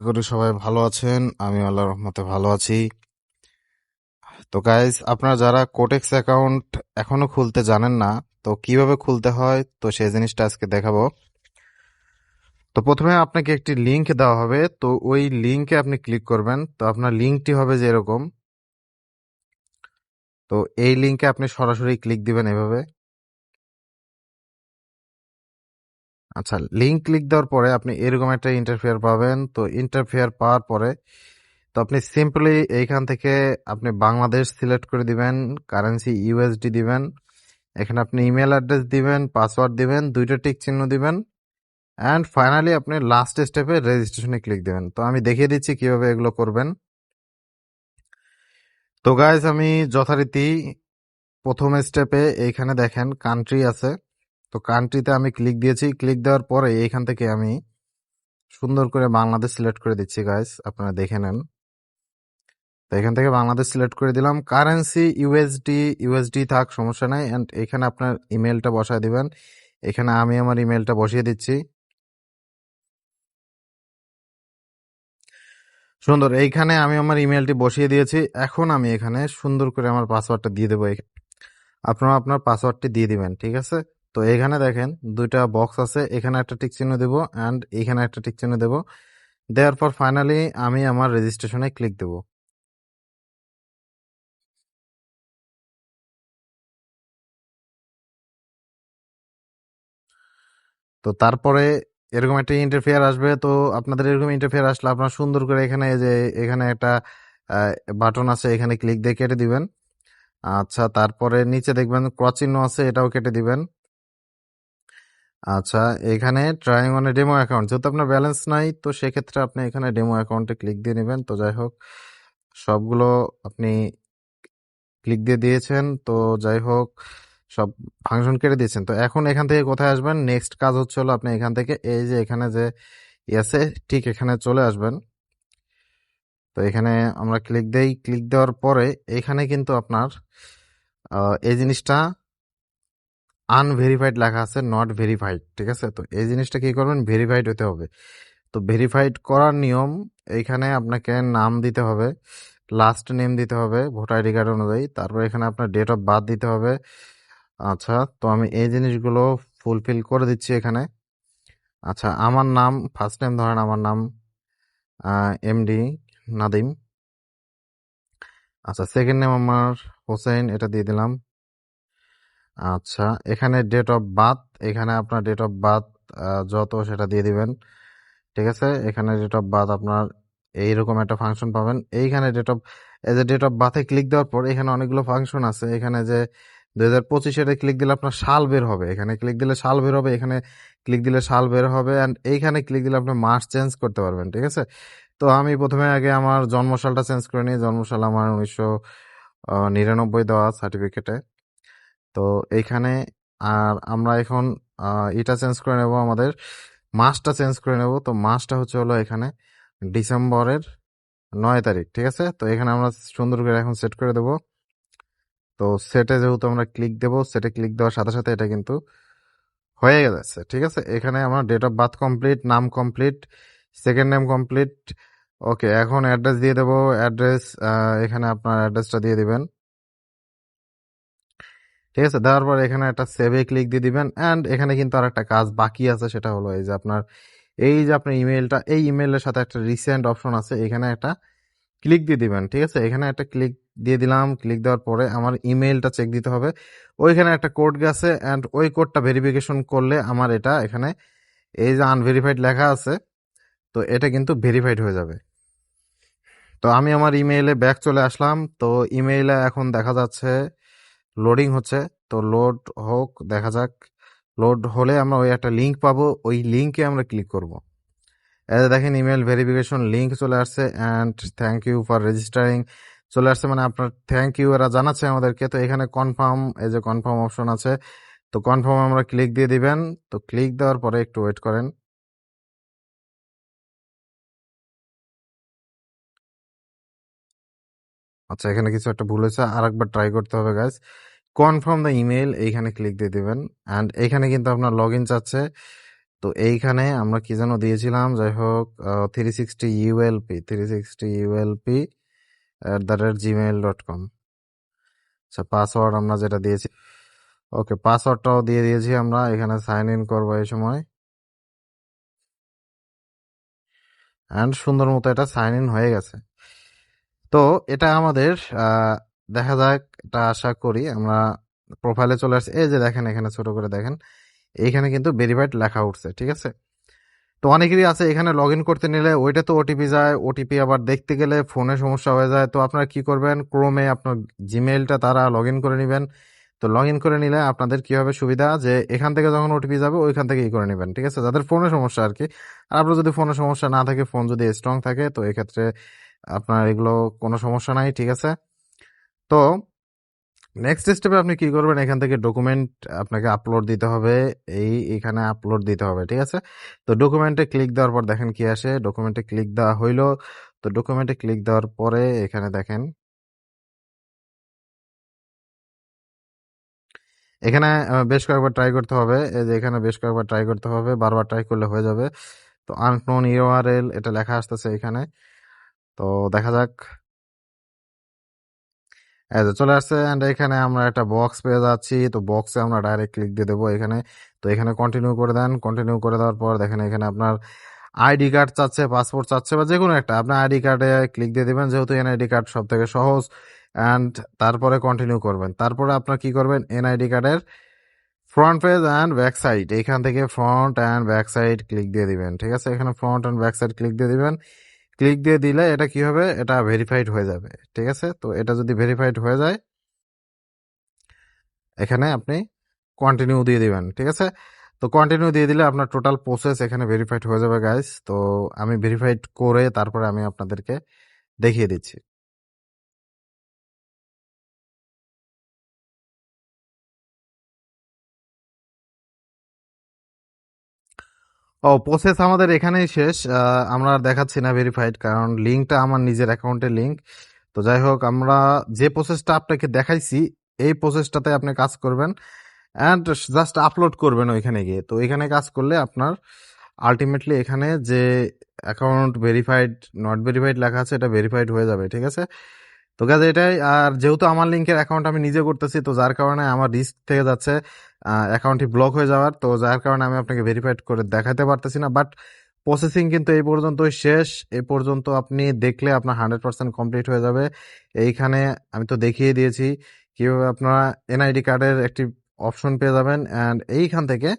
করি সবাই ভালো আছেন? আমি আল্লাহর রহমতে ভালো আছি। তো গাইজ আপনারা যারা কোটেক্স অ্যাকাউন্ট এখনও খুলতে জানেন না, তো কীভাবে খুলতে হয়? তো সেই জিনিসটা আজকে দেখাবো। তো প্রথমে আপনাকে একটি লিংক দেওয়া হবে। তো ওই লিংকে আপনি ক্লিক করবেন। তো আপনার লিঙ্কটি হবে যে এরকম। তো এই লিংকে আপনি সরাসরি ক্লিক দিবেন এভাবে। আচ্ছা লিঙ্ক ক্লিক দেওয়ার পরে আপনি এরকম একটা ইন্টারফেয়ার পাবেন। তো ইন্টারফেয়ার পাওয়ার পরে তো আপনি সিম্পলি এইখান থেকে আপনি বাংলাদেশ সিলেক্ট করে দিবেন কারেন্সি ইউএসডি দিবেন। এখানে আপনি ইমেল অ্যাড্রেস দিবেন পাসওয়ার্ড দিবেন, দুইটা টিক চিহ্ন দিবেন। অ্যান্ড ফাইনালি আপনি লাস্ট স্টেপে রেজিস্ট্রেশনে ক্লিক দেবেন। তো আমি দেখিয়ে দিচ্ছি কীভাবে এগুলো করবেন। তো গাইজ আমি যথারীতি প্রথম স্টেপে এইখানে দেখেন কান্ট্রি আছে। তো কান্ট্রিতে আমি ক্লিক দিয়েছি। ক্লিক দেওয়ার পরে এইখান থেকে আমি সুন্দর করে বাংলাদেশ সিলেক্ট করে দিচ্ছি গাইস আপনারা দেখে নেন। তো এখান থেকে বাংলাদেশ সিলেক্ট করে দিলাম। কারেন্সি ইউএসডি ইউএসডি থাক, সমস্যা নাই। অ্যান্ড এখানে আপনার ইমেলটা বসায় দিবেন। এখানে আমি আমার ইমেলটা বসিয়ে দিচ্ছি। সুন্দর, এইখানে আমি আমার ইমেলটি বসিয়ে দিয়েছি। এখন আমি এখানে সুন্দর করে আমার পাসওয়ার্ডটা দিয়ে দেবো। আপনারা আপনার পাসওয়ার্ডটি দিয়ে দিবেন, ঠিক আছে? তো এখানে দেখেন দুইটা বক্স আছে, এখানে একটা টিক চিহ্ন দেবো অ্যান্ড এখানে একটা টিক চিহ্ন দেবো। দেওয়ার পর ফাইনালি আমি আমার রেজিস্ট্রেশনে ক্লিক দেবো। তো তারপরে এরকম একটা ইন্টারফেয়ার আসবে, তো আপনাদের এরকম ইন্টারফেয়ার আসলে আপনার সুন্দর করে এখানে যে এখানে একটা বাটন আছে, এখানে ক্লিক দিয়ে কেটে দিবেন। আচ্ছা তারপরে নিচে দেখবেন ক্রচিহ্ন আছে, এটাও কেটে দিবেন। আচ্ছা এখানে ট্রাইং অন ডেমো অ্যাকাউন্ট যেহেতু আপনার ব্যালেন্স নাই, তো সেক্ষেত্রে আপনি এখানে ডেমো অ্যাকাউন্টে ক্লিক দিয়ে নেবেন। তো যাই হোক, সবগুলো আপনি ক্লিক দিয়ে দিয়েছেন। তো যাই হোক, সব ফাংশন কেটে দিয়েছেন। তো এখন এখান থেকে কোথায় আসবেন? নেক্সট কাজ হচ্ছে হলো আপনি এখান থেকে এই যে এখানে যে আছে ঠিক এখানে চলে আসবেন। তো এখানে আমরা ক্লিক দেই। ক্লিক দেওয়ার পরে এখানে কিন্তু আপনার এই জিনিসটা আনভেরিফাইড লেখা আছে নট ভেরিফাইড ঠিক আছে? তো এই জিনিসটা কি করবেন? ভেরিফাইড হতে হবে। তো ভেরিফাইড করার নিয়ম, এইখানে আপনাকে নাম দিতে হবে লাস্ট নেম দিতে হবে ভোটার আইডি কার্ড অনুযায়ী, তারপর এখানে আপনার ডেট অফ বার্থ দিতে হবে। আচ্ছা তো আমি এই জিনিসগুলো ফুলফিল করে দিচ্ছি এখানে। আচ্ছা আমার নাম ফার্স্ট নেম ধরেন আমার নাম এমডি নাদিম আচ্ছা সেকেন্ড নেম আমার হোসেন এটা দিয়ে দিলাম। আচ্ছা এখানে ডেট অফ বার্থ এখানে আপনার ডেট অফ বার্থ যত সেটা দিয়ে দিবেন, ঠিক আছে? এখানে ডেট অফ বার্থ আপনার এইরকম একটা ফাংশন পাবেন। এইখানে ডেট অফ এই যে ডেট অফ বার্থে ক্লিক দেওয়ার পর এখানে অনেকগুলো ফাংশন আছে। এখানে যে দু হাজার পঁচিশে ক্লিক দিলে আপনার সাল বের হবে। এখানে ক্লিক দিলে সাল বের হবে, এখানে ক্লিক দিলে সাল বের হবে অ্যান্ড এইখানে ক্লিক দিলে আপনি মাস চেঞ্জ করতে পারবেন, ঠিক আছে? তো আমি প্রথমে আগে আমার জন্মসালটা চেঞ্জ করে নিই। জন্মসাল আমার উনিশশো নিরানব্বই দেওয়া সার্টিফিকেটে তো এইখানে আর আমরা এখন এটা চেঞ্জ করে নেব আমাদের, মাসটা চেঞ্জ করে নেব। তো মাসটা হচ্ছে হলো এখানে ডিসেম্বরের নয় তারিখ, ঠিক আছে? তো এখানে আমরা সুন্দর করে এখন সেট করে দেব। তো সেটে যেহেতু আমরা ক্লিক দেব, সেটে ক্লিক দেওয়ার সাথে সাথে এটা কিন্তু হয়ে গেছে, ঠিক আছে? এখানে আমার ডেট অফ বার্থ কমপ্লিট, নাম complete, second name complete, okay, এখন অ্যাড্রেস দিয়ে দেবো। অ্যাড্রেস এখানে আপনার অ্যাড্রেসটা দিয়ে দিবেন। ঠিক আছে? দেওয়ার পর এখানে একটা সেভে ক্লিক দিয়ে দিবেন অ্যান্ড এখানে কিন্তু আর একটা কাজ বাকি আছে, সেটা হলো এই যে আপনার, এই যে আপনার ইমেলটা এই ইমেলের সাথে একটা রিসেন্ট অপশন আছে, এখানে একটা ক্লিক দিয়ে দিবেন, ঠিক আছে? এখানে একটা ক্লিক দিয়ে দিলাম ক্লিক দেওয়ার পরে আমার ইমেলটা চেক দিতে হবে। ওইখানে একটা কোড গেছে অ্যান্ড ওই কোডটা ভেরিফিকেশন করলে আমার এটা এখানে, এই যে আনভেরিফাইড লেখা আছে, তো এটা কিন্তু ভেরিফাইড হয়ে যাবে। তো আমি আমার ইমেইলে ব্যাক চলে আসলাম, তো ইমেইলে এখন দেখা যাচ্ছে লোডিং হচ্ছে, তো লোড হোক, দেখা যাক। লোড হলে আমরা ওই একটা লিঙ্ক পাবো, ওই লিঙ্কে আমরা ক্লিক করব। দেখেন ইমেল ভেরিফিকেশন লিঙ্ক চলে আসছে and thank you for registering চলে আসছে মানে আপনার থ্যাংক ইউ এরা জানাচ্ছে আমাদেরকে, তো এখানে কনফার্ম এই যে কনফার্ম অপশন আছে, তো কনফার্ম আমরা ক্লিক দিয়ে দিবেন, তো ক্লিক দেওয়ার পরে একটু ওয়েট করেন। আচ্ছা এখানে কিছু একটা ভুল হয়েছে আর একবার ট্রাই করতে হবে গাইজ কনফার্ম দ্য ইমেল এইখানে ক্লিক দিয়ে দেবেন অ্যান্ড এখানে কিন্তু আপনার লগ ইন চাচ্ছে। তো এইখানে আমরা কি যেন দিয়েছিলাম, যাই হোক three sixty ULP three sixty ULP at the rate Gmail dot com আচ্ছা পাসওয়ার্ড আমরা যেটা দিয়েছি ওকে পাসওয়ার্ডটাও দিয়ে দিয়েছি আমরা, এখানে সাইন ইন করব এই সময়। অ্যান্ড সুন্দর মতো এটা সাইন ইন হয়ে গেছে। তো এটা আমাদের দেখা যাক, এটা আশা করি আমরা প্রোফাইলে চলে আসছি। এই যে দেখেন, এখানে ছোট করে দেখেন, এইখানে কিন্তু ভেরিফাইড লেখা উঠছে, ঠিক আছে? তো অনেকেরই আছে, এখানে লগ ইন করতে নিলে ওইটা তো ওটিপি যায় ওটিপি আবার দেখতে গেলে ফোনে সমস্যা হয়ে যায়। তো আপনারা কি করবেন? ক্রোমে আপনার জিমেইলটা তারা লগ ইন করে নেবেন। তো লগ ইন করে নিলে আপনাদের কি হবে সুবিধা? যে এখান থেকে যখন ওটিপি যাবে, ওইখান থেকে ই করে নেবেন, ঠিক আছে? যাদের ফোনে সমস্যা আর কি। আর আপনার যদি ফোনে সমস্যা না থাকে ফোন যদি স্ট্রং থাকে, তো এক্ষেত্রে আপনার এগুলো কোনো সমস্যা নাই, ঠিক আছে? তো নেক্সট স্টেপে আপনি কি করবেন? এখান থেকে ডকুমেন্ট আপনাকে আপলোড দিতে হবে। এই, এখানে আপলোড দিতে হবে, ঠিক আছে? তো ডকুমেন্টে ক্লিক দেওয়ার পর দেখেন কি আসে। ডকুমেন্টে ক্লিক দেওয়া হইল। তো ডকুমেন্টে ক্লিক দেওয়ার পরে এখানে দেখেন, এখানে বেশ কয়েকবার ট্রাই করতে হবে। এই যে এখানে বেশ কয়েকবার ট্রাই করতে হবে। বারবার ট্রাই করলে হয়ে যাবে। তো আননোন ইউআরএল এটা লেখা আসতেছে এখানে। তো দেখা যাক। যে চলে আসছে অ্যান্ড এখানে আমরা একটা বক্স পেয়ে যাচ্ছি। তো বক্সে আমরা ডাইরেক্ট ক্লিক দিয়ে দেবো এখানে। তো এখানে কন্টিনিউ করে দেন। কন্টিনিউ করে দেওয়ার পর দেখেন এখানে আপনার আইডি কার্ড চাচ্ছে পাসপোর্ট চাচ্ছে বা যে কোনো একটা আপনার আইডি কার্ডে ক্লিক দিয়ে দিবেন, যেহেতু এনআইডি কার্ড সব থেকে সহজ। অ্যান্ড তারপরে কন্টিনিউ করবেন। তারপরে আপনার কি করবেন? এনআইডি কার্ডের front page and back side এখান থেকে front and back side click দিয়ে দিবেন, ঠিক আছে? এখানে front and back side click দিয়ে দিবেন। ক্লিক দিয়ে দিলে এটা কি হবে এটা ভেরিফাইড হয়ে যাবে, ঠিক আছে? তো এটা যদি ভেরিফাইড হয়ে যায়, এখানে আপনি কন্টিনিউ দিয়ে দিবেন, ঠিক আছে? তো কন্টিনিউ দিয়ে দিলে আপনার টোটাল প্রসেস এখানে ভেরিফাইড হয়ে যাবে গাইস তো আমি ভেরিফাইড করে তারপরে আমি আপনাদেরকে দেখিয়ে দিচ্ছি। ও প্রসেস আমাদের এখানেই শেষ। আমরা দেখাচ্ছি না ভেরিফাইড কারণ লিঙ্কটা আমার নিজের অ্যাকাউন্টের লিঙ্ক তো যাই হোক, আমরা যে প্রসেসটা আপনাকে দেখাইছি, এই প্রসেসটাতে আপনি কাজ করবেন অ্যান্ড জাস্ট আপলোড করবেন ওইখানে গিয়ে। তো এখানে কাজ করলে আপনার আলটিমেটলি এখানে যে অ্যাকাউন্ট ভেরিফাইড নট ভেরিফাইড লেখা আছে, এটা ভেরিফাইড হয়ে যাবে, ঠিক আছে? তো কাজে এটাই, আর যেহেতু আমার লিঙ্কের অ্যাকাউন্ট আমি নিজে করতেছি, তো যার কারণে আমার রিস্ক থেকে যাচ্ছে অ্যাকাউন্টটি ব্লক হয়ে যাওয়ার, তো যার কারণে আমি আপনাকে ভেরিফাইড করে দেখাতে পারতেছি না বাট প্রসেসিং কিন্তু এই পর্যন্তই শেষ এই পর্যন্ত আপনি দেখলে আপনার হান্ড্রেড পার্সেন্ট কমপ্লিট হয়ে যাবে। এইখানে আমি তো দেখিয়ে দিয়েছি, কীভাবে আপনারা এনআইডি কার্ডের একটি অপশন পেয়ে যাবেন অ্যান্ড এইখান থেকে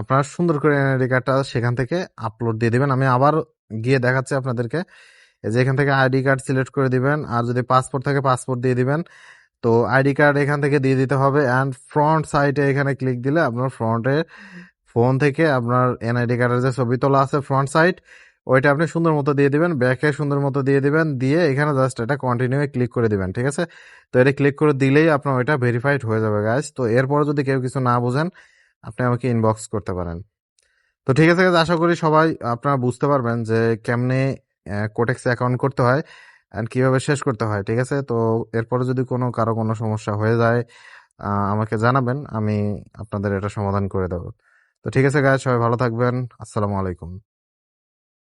আপনারা সুন্দর করে এনআইডি কার্ডটা সেখান থেকে আপলোড দিয়ে দেবেন। আমি আবার গিয়ে দেখাচ্ছি আপনাদেরকে। এই যে এখান থেকে আইডি কার্ড সিলেক্ট করে দিবেন, আর যদি পাসপোর্ট থাকে পাসপোর্ট দিয়ে দিবেন। তো আইডি কার্ড এখান থেকে দিয়ে দিতে হবে অ্যান্ড ফ্রন্ট সাইডে এখানে ক্লিক দিলে আপনার ফ্রন্টে ফোন থেকে আপনার এনআইডি কার্ডের যে ছবি তোলা আছে ফ্রন্ট সাইড ওইটা আপনি সুন্দর মতো দিয়ে দিবেন ব্যাকে সুন্দর মতো দিয়ে দিবেন, দিয়ে এখানে জাস্ট এটা কন্টিনিউ ক্লিক করে দিবেন, ঠিক আছে? তো এটা ক্লিক করে দিলেই আপনার ওইটা ভেরিফাইড হয়ে যাবে গাইজ তো এরপরে যদি কেউ কিছু না বুঝেন, আপনি আমাকে ইনবক্স করতে পারেন। তো ঠিক আছে আশা করি সবাই আপনারা বুঝতে পারবেন যে কেমনে কোটেক্সে অ্যাকাউন্ট করতে হয় অ্যান্ড কীভাবে শেষ করতে হয়, ঠিক আছে? তো এরপরে যদি কোনো, কারও কোনো সমস্যা হয়ে যায় আমাকে জানাবেন, আমি আপনাদের এটা সমাধান করে দেবো। তো ঠিক আছে গায়ে সবাই ভালো থাকবেন, আসসালামু আলাইকুম।